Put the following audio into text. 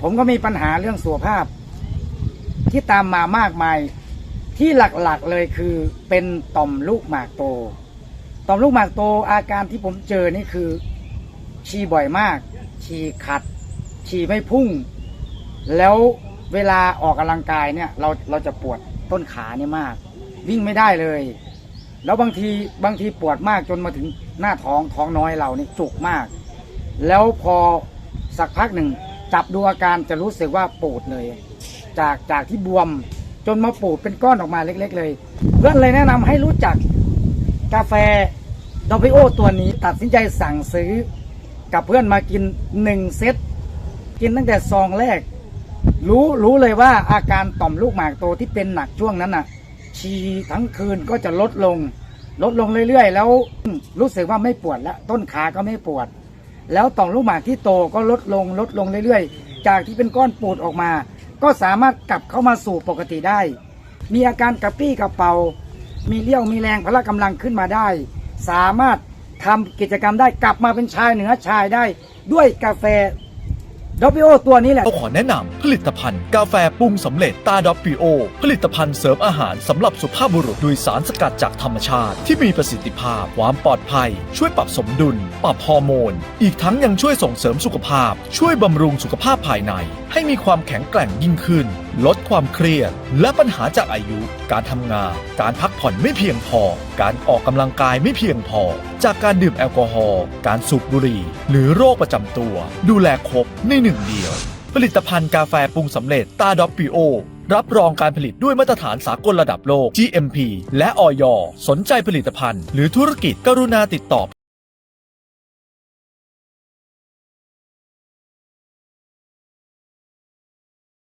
ผมก็มีปัญหาเรื่องสุขภาพ ที่ตามมามากมาย ที่หลักๆเลยคือเป็นต่อมลูกหมากโต ต่อมลูกหมากโตอาการที่ผมเจอนี่คือ ฉี่บ่อยมาก ฉี่ขัด ฉี่ไม่พุ่ง แล้วเวลาออกกำลังกายเนี่ย เราเราจะปวดต้นขาเนี่ยมาก วิ่งไม่ได้เลย แล้วบางทีบางทีปวดมากจนมาถึงหน้าท้องท้องน้อยเรานี่จุกมาก แล้วพอสักพักหนึ่ง จับดูอาการจะรู้สึกว่าปูดเลย จากจากที่บวมจนมาปูดเป็นก้อนออกมาเล็ก ๆ เลย เพื่อนเลยแนะนำให้รู้จักกาแฟดอพิโอตัวนี้ตัดสินใจสั่งซื้อกับเพื่อนมากินหนึ่งเซตกินตั้งแต่ซองแรก รู้รู้เลยว่าอาการต่อมลูกหมากโตที่เป็นหนักช่วงนั้นน่ะชีทั้งคืนก็จะลดลง ลดลงเรื่อยๆ แล้วรู้สึกว่าไม่ปวดแล้ว ต้นขาก็ไม่ปวด แล้วต่อมลูกหมากที่โตก็ลดลงลดลงเรื่อยๆ จากที่เป็นก้อนปูดออกมา ก็สามารถกลับเข้ามาสู่ปกติได้ มีอาการกระปี้กระเป๋า มีเลี้ยวมีแรงพละกำลังขึ้นมาได้ สามารถทำกิจกรรมได้กลับมาเป็นชายเหนือชายได้ ด้วยกาแฟ ดอปิโอตัวนี้แหละ เราขอแนะนำผลิตภัณฑ์กาแฟปรุงสำเร็จตาดอปปิโอผลิตภัณฑ์เสริมอาหารสำหรับสุภาพบุรุษโดยสารสกัดจากธรรมชาติ ที่มีประสิทธิภาพความปลอดภัย ช่วยปรับสมดุล ปรับฮอร์โมน อีกทั้งยังช่วยส่งเสริมสุขภาพ ช่วยบำรุงสุขภาพภายใน ให้มีความแข็งแกร่งยิ่งขึ้น ลดความเครียด และปัญหาจากอายุ การทำงาน การพักผ่อนไม่เพียงพอ การออกกำลังกายไม่เพียงพอ จากการดื่มแอลกอฮอล์การสูบบุหรี่ หรือโรคประจำตัว ดูแลครบในหนึ่งเดียว ผลิตภัณฑ์กาแฟปรุงสำเร็จตาดอปปิโอรับรองการผลิตด้วยมาตรฐานสากลระดับโลก GMP และออยสนใจผลิตภัณฑ์ หรือธุรกิจกรุณาติดต่อ